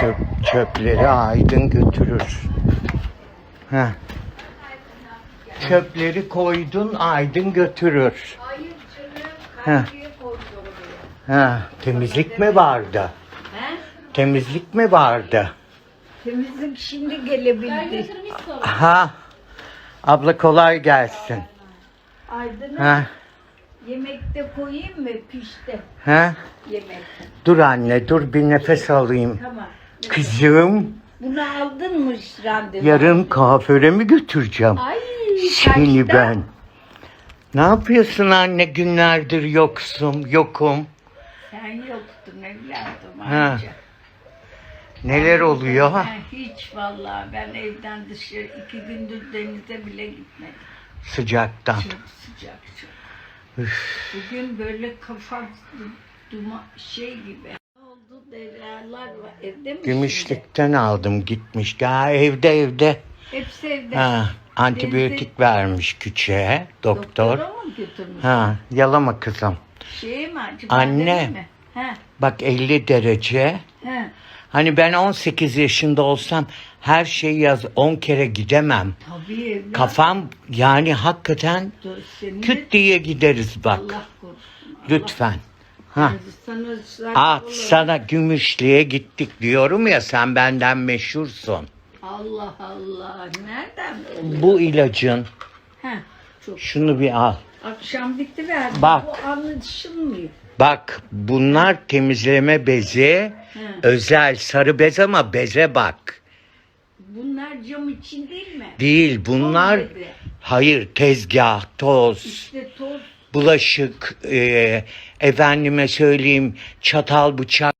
Çöp, çöpleri Aydın götürür. Heh. Çöpleri koydun Aydın götürür. Hayır canım. Heh. Ha, temizlik mi vardı? He? Temizlik mi vardı? Temizlik şimdi gelebildi. Ha. Abla kolay gelsin. Aydın'a Ha. Yemekte koyayım mı pişti Ha. yemek. Dur anne dur bir nefes alayım. Tamam. Kızım Bunu aldın mı randevu? yarın kuaföre mi götüreceğim? Ay Seni kaçta? ben. Ne yapıyorsun anne günlerdir yoksun, yokum. Sen yoktun evladım Ha. anca. Neler oluyor? Ben hiç vallahi ben evden dışarı iki gündür denize bile gitmedim. Sıcaktan. Çok sıcak çok. Bugün böyle kafam du- duma şey gibi. Ne oldu deralar var evde mi? Gümüşlükten aldım gitmiş. Daha evde evde. Hepsi evde. Ha, antibiyotik vermiş küçüğe doktor. Doktora mı götürmüş? Ha, yalama kızım. Şey mi acaba? Anne. değil mi? He, Bak 50 derece. he. Hani ben 18 yaşında olsam her şeyi yaz 10 kere gidemem. Tabii evladım. Kafam yani hakikaten senin küt diye gideriz bak. Allah korusun. Lütfen. Ha. Sana ısrar Ah olurum. sana Gümüşlü'ye gittik diyorum ya sen benden meşhursun. Allah Allah. Nereden? Bu ilacın He, çok. şunu bir al. Akşam bitti verdim. Bak. Bu anlaşılmıyor. Bak bunlar temizleme bezi. He. Özel sarı bez ama beze bak. Bunlar cam için değil mi? Değil bunlar Toz bezi. hayır tezgah, toz, İşte toz bulaşık, e, efendime söyleyeyim çatal bıçak